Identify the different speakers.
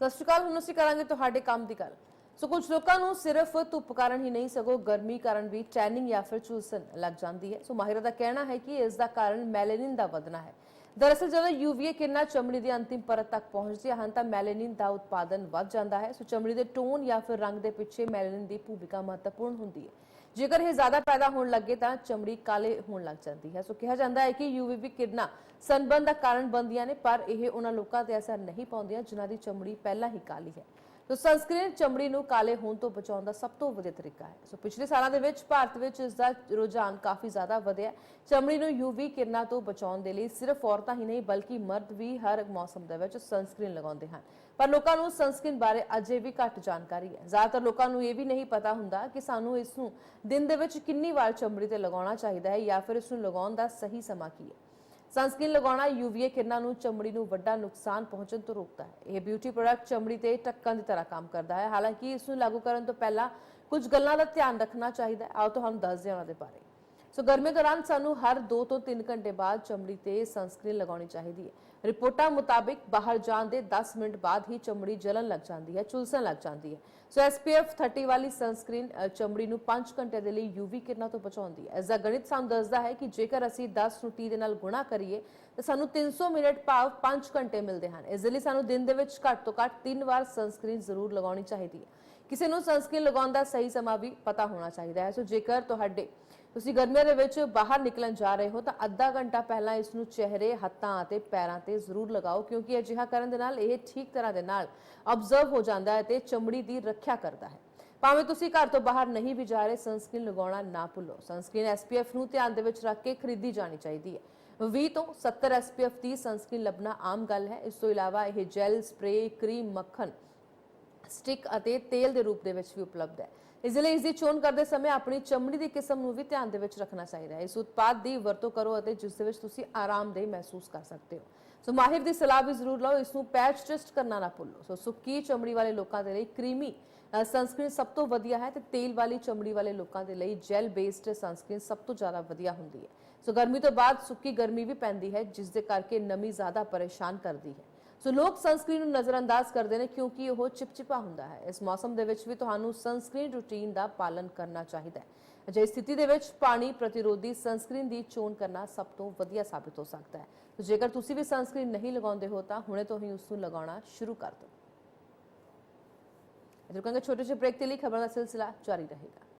Speaker 1: ਸਤਿ ਸ਼੍ਰੀ ਅਕਾਲ, ਹੁਣ ਅਸੀਂ ਕਰਾਂਗੇ ਤੁਹਾਡੇ ਕੰਮ ਦੀ ਗੱਲ। ਸੋ ਕੁਝ ਲੋਕਾਂ ਨੂੰ ਸਿਰਫ ਧੁੱਪ ਕਾਰਨ ਹੀ ਨਹੀਂ, ਸਗੋਂ ਗਰਮੀ ਕਾਰਨ ਵੀ ਟੈਨਿੰਗ ਜਾਂ ਫਿਰ ਚੂਸਨ ਲੱਗ ਜਾਂਦੀ ਹੈ। ਸੋ ਮਾਹਿਰਾਂ ਦਾ ਕਹਿਣਾ ਹੈ ਕਿ ਇਸ ਦਾ ਕਾਰਨ ਮੈਲੇਨਿਨ ਦਾ ਵਧਣਾ ਹੈ। ਦਰਅਸਲ, ਜਦੋਂ ਯੂਵੀਏ ਕਿਰਨਾਂ ਚਮੜੀ ਦੀ ਅੰਤਿਮ ਪਰਤ ਤੱਕ ਪਹੁੰਚਦੀਆਂ ਹਨ ਤਾਂ ਮੈਲੇਨਿਨ ਦਾ ਉਤਪਾਦਨ ਵੱਧ ਜਾਂਦਾ ਹੈ। ਸੋ ਚਮੜੀ ਦੇ ਟੋਨ ਜਾਂ ਫਿਰ ਰੰਗ ਦੇ ਪਿੱਛੇ ਮੈਲੇਨਿਨ ਦੀ ਭੂਮਿਕਾ ਮਹੱਤਵਪੂਰਨ ਹੁੰਦੀ ਹੈ। ਜੇਕਰ ਇਹ ਜ਼ਿਆਦਾ ਪੈਦਾ ਹੋਣ ਲੱਗੇ ਤਾਂ ਚਮੜੀ ਕਾਲੇ ਹੋਣ ਲੱਗ ਜਾਂਦੀ ਹੈ। ਸੋ ਕਿਹਾ ਜਾਂਦਾ ਹੈ ਕਿ ਯੂਵੀਬੀ ਕਿਰਨਾਂ ਸਨਬਰਨ ਦਾ ਕਾਰਨ ਬਣਦੀਆਂ ਨੇ, ਪਰ ਇਹ ਉਹਨਾਂ ਲੋਕਾਂ ਤੇ ਅਸਰ ਨਹੀਂ ਪਾਉਂਦੀਆਂ ਜਿਨ੍ਹਾਂ ਦੀ ਚਮੜੀ ਪਹਿਲਾਂ ਹੀ ਕਾਲੀ ਹੈ। ਸੋ ਸਨਸਕ੍ਰੀਨ ਚਮੜੀ ਨੂੰ ਕਾਲੇ ਹੋਣ ਤੋਂ ਬਚਾਉਣ ਦਾ ਸਭ ਤੋਂ ਵਧੀਆ ਤਰੀਕਾ ਹੈ। ਸੋ ਪਿਛਲੇ ਸਾਲਾਂ ਦੇ ਵਿੱਚ ਭਾਰਤ ਵਿੱਚ ਇਸ ਦਾ ਰੁਝਾਨ ਕਾਫੀ ਜ਼ਿਆਦਾ ਵਧਿਆ। ਚਮੜੀ ਨੂੰ ਯੂਵੀ ਕਿਰਨਾਂ ਤੋਂ ਬਚਾਉਣ ਦੇ ਲਈ ਸਿਰਫ ਔਰਤਾਂ ਹੀ ਨਹੀਂ, ਬਲਕਿ ਮਰਦ ਵੀ ਹਰ ਮੌਸਮ ਦੇ ਵਿੱਚ ਸਨਸਕ੍ਰੀਨ ਲਗਾਉਂਦੇ ਹਨ। ਪਰ ਲੋਕਾਂ ਨੂੰ ਸਨਸਕ੍ਰੀਨ ਬਾਰੇ ਅਜੇ ਵੀ ਘੱਟ ਜਾਣਕਾਰੀ ਹੈ। ਜ਼ਿਆਦਾਤਰ ਲੋਕਾਂ ਨੂੰ ਇਹ ਵੀ ਨਹੀਂ ਪਤਾ ਹੁੰਦਾ ਕਿ ਸਾਨੂੰ ਇਸ ਨੂੰ ਦਿਨ ਦੇ ਵਿੱਚ ਕਿੰਨੀ ਵਾਰ ਚਮੜੀ ਤੇ ਲਗਾਉਣਾ ਚਾਹੀਦਾ ਹੈ ਜਾਂ ਫਿਰ ਇਸ ਨੂੰ ਲਗਾਉਣ ਦਾ ਸਹੀ ਸਮਾਂ ਕੀ ਹੈ। ਸਨਸਕ੍ਰੀਨ ਲਗਾਉਣਾ ਯੂਵੀਏ ਕਿਰਨਾਂ ਨੂੰ ਚਮੜੀ ਨੂੰ ਵੱਡਾ ਨੁਕਸਾਨ ਪਹੁੰਚਣ ਤੋਂ ਰੋਕਦਾ ਹੈ। ਇਹ ਬਿਊਟੀ ਪ੍ਰੋਡਕਟ ਚਮੜੀ ਤੇ ਟੱਕਣ ਦੀ ਤਰ੍ਹਾਂ ਕੰਮ ਕਰਦਾ ਹੈ। ਹਾਲਾਂਕਿ ਇਸ ਨੂੰ ਲਾਗੂ ਕਰਨ ਤੋਂ ਪਹਿਲਾਂ ਕੁਝ ਗੱਲਾਂ ਦਾ ਧਿਆਨ ਰੱਖਣਾ ਚਾਹੀਦਾ ਹੈ। ਆਓ ਤੁਹਾਨੂੰ ਦੱਸਦੇ ਹਾਂ ਉਹਨਾਂ ਦੇ ਬਾਰੇ। ਸੋ ਗਰਮੀ ਦੌਰਾਨ ਸਾਨੂੰ ਹਰ 2 ਤੋਂ 3 ਘੰਟੇ ਬਾਅਦ ਚਮੜੀ ਤੇ ਸਨਸਕ੍ਰੀਨ ਲਗਾਉਣੀ ਚਾਹੀਦੀ ਹੈ। ਰਿਪੋਰਟਾਂ ਮੁਤਾਬਿਕ ਬਾਹਰ ਜਾਣ ਦੇ 10 ਮਿੰਟ ਬਾਅਦ ਹੀ ਚਮੜੀ ਜਲਣ ਲੱਗ ਜਾਂਦੀ ਹੈ ਚੁਲਸਣ ਲੱਗ ਜਾਂਦੀ ਹੈ। ਸੋ SPF 30 ਵਾਲੀ ਸਨਸਕ੍ਰੀਨ ਚਮੜੀ ਨੂੰ 5 ਘੰਟੇ ਦੇ ਲਈ UV ਕਿਰਨਾਂ ਤੋਂ ਬਚਾਉਂਦੀ ਹੈ। ਇਸ ਦਾ ਗਣਿਤ ਸਾਨੂੰ ਦੱਸਦਾ ਹੈ ਕਿ ਜੇਕਰ ਅਸੀਂ 10 ਨੂੰ 30 ਦੇ ਨਾਲ ਗੁਣਾ ਕਰੀਏ ਤਾਂ ਸਾਨੂੰ 300 ਮਿੰਟ ਭਾਵ 5 ਘੰਟੇ ਮਿਲਦੇ ਹਨ। ਇਸ ਲਈ ਸਾਨੂੰ ਦਿਨ ਦੇ ਵਿੱਚ ਘੱਟ ਤੋਂ ਘੱਟ 3 ਵਾਰ ਸਨਸਕ੍ਰੀਨ ਜ਼ਰੂਰ ਲਗਾਉਣੀ ਚਾਹੀਦੀ ਹੈ। ਕਿਸੇ ਨੂੰ ਸਨਸਕ੍ਰੀਨ ਲਗਾਉਣ ਦਾ ਸਹੀ ਸਮਾਂ ਵੀ ਪਤਾ ਹੋਣਾ ਚਾਹੀਦਾ ਹੈ। ਸੋ ਜੇਕਰ ਤੁਹਾਡੇ ਤੁਸੀਂ ਗਰਮੀਆਂ ਦੇ ਵਿੱਚ ਬਾਹਰ ਨਿਕਲਣ ਜਾ ਰਹੇ ਹੋ ਤਾਂ ਅੱਧਾ ਘੰਟਾ ਪਹਿਲਾਂ ਇਸ ਨੂੰ ਚਿਹਰੇ, ਹੱਥਾਂ ਅਤੇ ਪੈਰਾਂ ਤੇ ਜ਼ਰੂਰ ਲਗਾਓ ਕਿਉਂਕਿ ਅਜਿਹਾ ਕਰਨ ਦੇ ਨਾਲ ਇਹ ਠੀਕ ਤਰ੍ਹਾਂ ਦੇ ਨਾਲ ਅਬਜ਼ਰਵ ਹੋ ਜਾਂਦਾ ਹੈ ਤੇ ਚਮੜੀ ਦੀ ਰੱਖਿਆ ਕਰਦਾ ਹੈ। ਭਾਵੇਂ ਤੁਸੀਂ ਘਰ ਤੋਂ ਬਾਹਰ ਨਹੀਂ ਵੀ ਜਾ ਰਹੇ ਸਨਸਕ੍ਰੀਨ ਲਗਾਉਣਾ ਨਾ ਭੁੱਲੋ। ਸਨਸਕ੍ਰੀਨ SPF ਨੂੰ ਧਿਆਨ ਦੇ ਵਿੱਚ ਰੱਖ ਕੇ ਖਰੀਦੀ ਜਾਣੀ ਚਾਹੀਦੀ ਹੈ। 20 ਤੋਂ 70 SPF ਦੀ ਸਨਸਕ੍ਰੀਨ ਲੱਭਣਾ ਆਮ ਗੱਲ ਹੈ ਇਸ ਤੋਂ ਇਲਾਵਾ ਇਹ ਜੈਲ ਸਪਰੇ ਕਰੀਮ ਮੱਖਣ ਸਟਿਕ ਅਤੇ ਤੇਲ ਦੇ ਰੂਪ ਦੇ ਵਿੱਚ ਵੀ ਉਪਲਬਧ ਹੈ ਇਸ ਲਈ ਇਸ ਦੀ ਚੋਣ ਕਰਦੇ ਸਮੇਂ ਆਪਣੀ ਚਮੜੀ ਦੀ ਕਿਸਮ ਨੂੰ ਵੀ ਧਿਆਨ ਦੇ ਵਿੱਚ ਰੱਖਣਾ ਚਾਹੀਦਾ ਹੈ ਇਸ ਉਤਪਾਦ ਦੀ ਵਰਤੋਂ ਕਰੋ ਅਤੇ ਜਿਸ ਦੇ ਵਿੱਚ ਤੁਸੀਂ ਆਰਾਮਦੇਹ ਮਹਿਸੂਸ ਕਰ ਸਕਦੇ ਹੋ ਸੋ ਮਾਹਿਰ ਦੀ ਸਲਾਹ ਵੀ ਜ਼ਰੂਰ ਲਓ ਇਸ ਨੂੰ ਪੈਚ ਟੈਸਟ ਕਰਨਾ ਨਾ ਭੁੱਲੋ ਸੋ ਸੁੱਕੀ ਚਮੜੀ ਵਾਲੇ ਲੋਕਾਂ ਦੇ ਲਈ ਕਰੀਮੀ ਸਨਸਕ੍ਰੀਨ ਸਭ ਤੋਂ ਵਧੀਆ ਹੈ ਤੇ ਤੇਲ ਵਾਲੀ ਚਮੜੀ ਵਾਲੇ ਲੋਕਾਂ ਦੇ ਲਈ ਜੈਲ ਬੇਸਡ ਸਨਸਕ੍ਰੀਨ ਸਭ ਤੋਂ ਜ਼ਿਆਦਾ ਵਧੀਆ ਹੁੰਦੀ ਹੈ ਸੋ ਗਰਮੀ ਤੋਂ ਬਾਅਦ ਸੁੱਕੀ ਗਰਮੀ ਵੀ ਪੈਂਦੀ ਹੈ, ਜਿਸ ਦੇ ਕਰਕੇ ਨਮੀ ਜ਼ਿਆਦਾ ਪਰੇਸ਼ਾਨ ਕਰਦੀ ਹੈ। ਸੋ ਲੋਕ ਸਨਸਕ੍ਰੀਨ ਨੂੰ ਨਜ਼ਰਅੰਦਾਜ਼ ਕਰਦੇ ਨੇ ਕਿਉਂਕਿ ਉਹ ਚਿਪਚਿਪਾ ਹੁੰਦਾ ਹੈ। ਇਸ ਮੌਸਮ ਦੇ ਵਿੱਚ ਵੀ ਤੁਹਾਨੂੰ ਸਨਸਕ੍ਰੀਨ ਰੂਟੀਨ ਦਾ ਪਾਲਨ ਕਰਨਾ ਚਾਹੀਦਾ ਹੈ। ਅਜਿਹੀ ਸਥਿਤੀ ਦੇ ਵਿੱਚ ਪਾਣੀ ਪ੍ਰਤੀਰੋਧੀ ਸਨਸਕ੍ਰੀਨ ਦੀ ਚੋਣ ਕਰਨਾ ਸਭ ਤੋਂ ਵਧੀਆ ਸਾਬਿਤ ਹੋ ਸਕਦਾ ਹੈ। ਸੋ ਜੇਕਰ ਤੁਸੀਂ ਵੀ ਸਨਸਕ੍ਰੀਨ ਨਹੀਂ ਲਗਾਉਂਦੇ ਹੋ, ਤਾਂ ਹੁਣੇ ਤੋਂ ਹੀ ਉਸ ਨੂੰ ਲਗਾਉਣਾ ਸ਼ੁਰੂ ਕਰ ਦਿਓ। ਅਜੇ ਰੁਕਾਂਗੇ ਛੋਟੇ ਜਿਹੇ ਬ੍ਰੇਕ ਦੇ ਲਈ, ਖਬਰਾਂ ਦਾ ਸਿਲਸਿਲਾ ਜਾਰੀ ਰਹੇਗਾ।